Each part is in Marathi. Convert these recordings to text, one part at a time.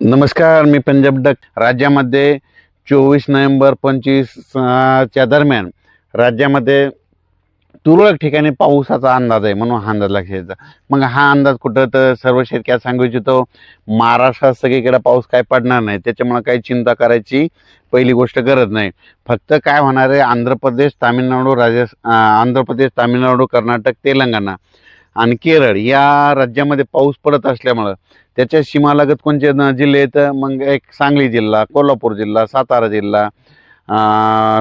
नमस्कार मी पंजाब डक. राज्यामध्ये चोवीस नोव्हेंबर पंचवीस च्या दरम्यान राज्यामध्ये तुरळक ठिकाणी पावसाचा अंदाज आहे म्हणून हा अंदाज लक्षात येतो. मग हा अंदाज कुठं तर सर्व शेतकऱ्याला सांगू इच्छितो महाराष्ट्रात सगळीकडे पाऊस काय पडणार नाही त्याच्यामुळे काही चिंता करायची पहिली गोष्ट गरज नाही. फक्त काय होणार आहे आंध्र प्रदेश तामिळनाडू राजस्थान आंध्र प्रदेश तामिळनाडू कर्नाटक तेलंगणा आणि केरळ या राज्यामध्ये पाऊस पडत असल्यामुळं त्याच्या सीमालगत कोणते जिल्हे आहेत? मग एक सांगली जिल्हा कोल्हापूर जिल्हा सातारा जिल्हा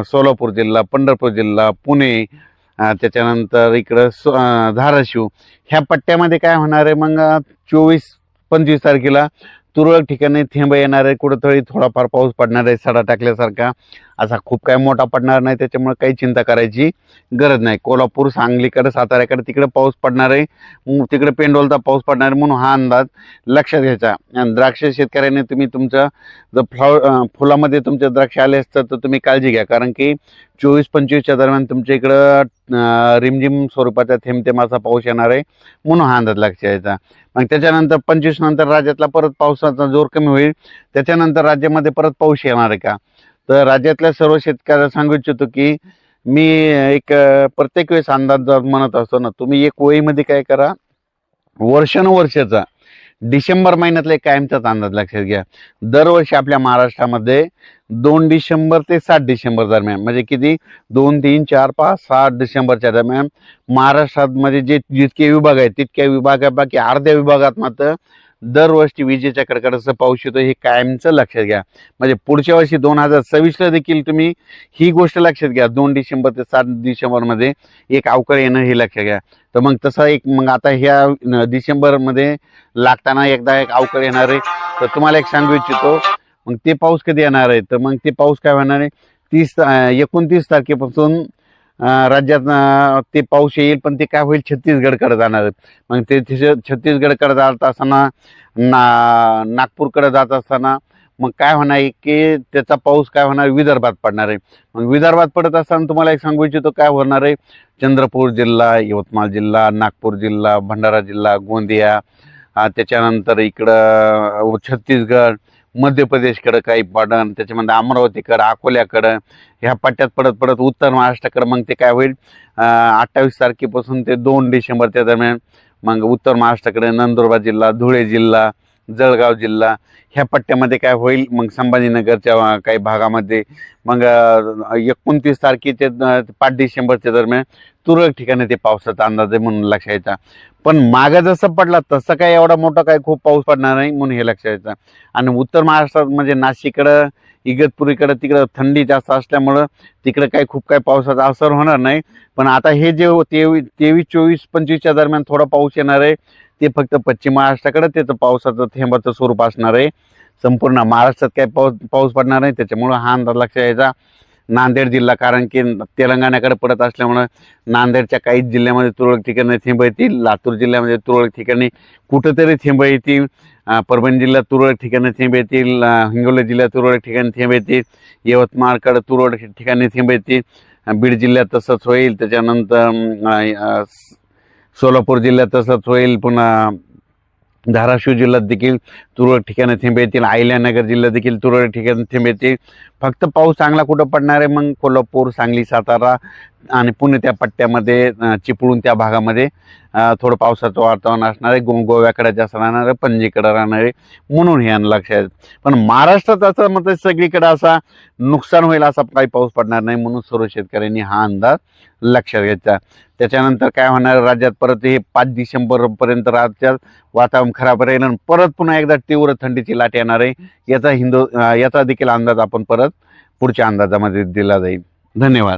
सोलापूर जिल्हा पंढरपूर जिल्हा पुणे त्याच्यानंतर इकडं सो धाराशिव. ह्या पट्ट्यामध्ये काय होणार आहे? मग चोवीस पंचवीस तारखेला तुरळक ठिकाणी थेंब येणार आहे. कुठंतरी थोडाफार पाऊस पडणार आहे सडा टाकल्यासारखा. असा खूप काय मोठा पडणार नाही त्याच्यामुळे काही चिंता करायची गरज नाही. कोल्हापूर सांगलीकडे साताऱ्याकडे तिकडे पाऊस पडणार आहे. मग तिकडे पेंडोलचा पाऊस पडणार आहे म्हणून हा अंदाज लक्षात घ्यायचा. आणि द्राक्ष शेतकऱ्याने तुम्ही तुमचं जर फ्लॉ फुलामध्ये तुमचे द्राक्ष आले असतात तर तुम्ही काळजी घ्या. कारण की चोवीस पंचवीसच्या दरम्यान तुमच्या इकडं रिमझिम स्वरूपाचा थेंबथेम असा पाऊस येणार आहे म्हणून हा अंदाज लक्षात यायचा मग त्याच्यानंतर पंचवीस नंतर राज्यातला परत पावसाचा जोर कमी होईल. त्याच्यानंतर राज्यामध्ये परत पाऊस येणार आहे का? तर राज्यातल्या सर्व शेतकऱ्याला सांगू इच्छितो की मी एक प्रत्येक वेळेस अंदाज जर म्हणत असतो ना तुम्ही एक वहीमध्ये काय करा वर्षानुवर्षाचा डिसेंबर महिन्यातला एक कायमचाच अंदाज लक्षात घ्या. दरवर्षी आपल्या महाराष्ट्रामध्ये दोन डिसेंबर ते सात डिसेंबर दरम्यान म्हणजे किती? दोन तीन चार पाच सात डिसेंबरच्या दरम्यान महाराष्ट्रामध्ये जे जितके विभाग आहेत तितक्या विभागापैकी अर्ध्या विभागात मात्र दरवर्षी विजेच्या कडकडाचा पाऊस येतो हे कायमचं लक्षात घ्या. म्हणजे पुढच्या वर्षी दोन हजार सव्वीसला देखील तुम्ही ही गोष्ट लक्षात घ्या. दोन डिसेंबर ते सात डिसेंबरमध्ये एक अवकाळ येणं हे लक्षात घ्या. तर मग तसा एक मग आता ह्या डिसेंबरमध्ये लागताना एकदा एक अवकाळ येणार आहे. तर तुम्हाला एक सांगू इच्छितो मग ते पाऊस कधी येणार आहे? तर मग ते पाऊस काय होणार आहे? तीस एकोणतीस तारखेपासून राज्यात ते पाऊस येईल पण ते काय होईल छत्तीसगडकडे जाणार आहे मग ते तिथे छत्तीसगडकडे जात असताना ना नागपूरकडे जात असताना मग काय होणार आहे की त्याचा पाऊस काय होणार विदर्भात पडणार आहे. मग विदर्भात पडत असताना तुम्हाला एक सांगू इच्छितो काय होणार आहे? चंद्रपूर जिल्हा यवतमाळ जिल्हा नागपूर जिल्हा भंडारा जिल्हा गोंदिया त्याच्यानंतर इकडं छत्तीसगड मध्य प्रदेशकडं काही पडन त्याच्यामध्ये अमरावतीकडं अकोल्याकडं ह्या पट्ट्यात पडत पडत उत्तर महाराष्ट्राकडं मग ते काय होईल? अठ्ठावीस तारखेपासून ते दोन डिसेंबरच्या दरम्यान मग उत्तर महाराष्ट्राकडे नंदुरबार जिल्हा धुळे जिल्हा जळगाव जिल्हा ह्या पट्ट्यामध्ये काय होईल? मग संभाजीनगरच्या काही भागामध्ये. मग एकोणतीस तारखेचे पाच डिसेंबरच्या दरम्यान तुरळक ठिकाणी ते पावसाचा अंदाज आहे म्हणून लक्षात यायचा पण मागं जसं पडला तसं काय एवढा मोठा काय खूप पाऊस पडणार नाही म्हणून हे लक्षात यायचं आणि उत्तर महाराष्ट्रात म्हणजे नाशिककडं इगतपुरीकडं तिकडं थंडी जास्त असल्यामुळं तिकडं काही खूप काही पावसाचा असर होणार नाही. पण आता हे जे तेवीस तेवीस चोवीस पंचवीसच्या दरम्यान थोडा पाऊस येणार आहे. ते फक्त पश्चिम महाराष्ट्राकडे त्याचं पावसाचं थेंबाचं स्वरूप असणार आहे. संपूर्ण महाराष्ट्रात काही पाऊस पाऊस पडणार नाही. त्याच्यामुळं हा अंदाज लक्षात यायचा नांदेड जिल्हा कारण की तेलंगणाकडे पडत असल्यामुळं नांदेडच्या काही जिल्ह्यामध्ये तुरळक ठिकाणी थेंब येतील. लातूर जिल्ह्यामध्ये तुरळक ठिकाणी कुठंतरी थेंब येतील. परभणी जिल्ह्यात तुरळक ठिकाणी थेंब येतील. हिंगोली जिल्ह्यात तुरळक ठिकाणी थेंब येतील. यवतमाळकडे तुरळक ठिकाणी थेंब येतील. बीड जिल्ह्यात तसंच होईल. त्याच्यानंतर सोलापूर जिल्ह्यात तसंच होईल. पुन्हा धाराशिव जिल्ह्यात देखील तुरळक ठिकाणी थेंब येतील. अहिल्यानगर जिल्ह्यात देखील तुरळक ठिकाणी थेंब येतील. फक्त पाऊस चांगला कुठं पडणार आहे? मग कोल्हापूर सांगली सातारा आणि पुणे त्या पट्ट्यामध्ये चिपळून चिपळूण त्या भागामध्ये थोडं पावसाचं वातावरण असणार आहे. गो गोव्याकडे जास्त राहणार आहे. पणजीकडे राहणार आहे. म्हणून हे लक्षात पण महाराष्ट्रात असं मग सगळीकडे असा नुकसान होईल असा काही पाऊस पडणार नाही म्हणून सर्व शेतकऱ्यांनी हा अंदाज लक्षात घ्यायचा त्याच्यानंतर काय होणार? राज्यात परत हे पाच डिसेंबरपर्यंत राज्यात वातावरण खराब राहील आणि परत पुन्हा एकदा तीव्र थंडीची लाट येणार आहे. याचा हिंदू याचा देखील अंदाज आपण परत पुढच्या अंदाजामध्ये दिला जाईल. धन्यवाद.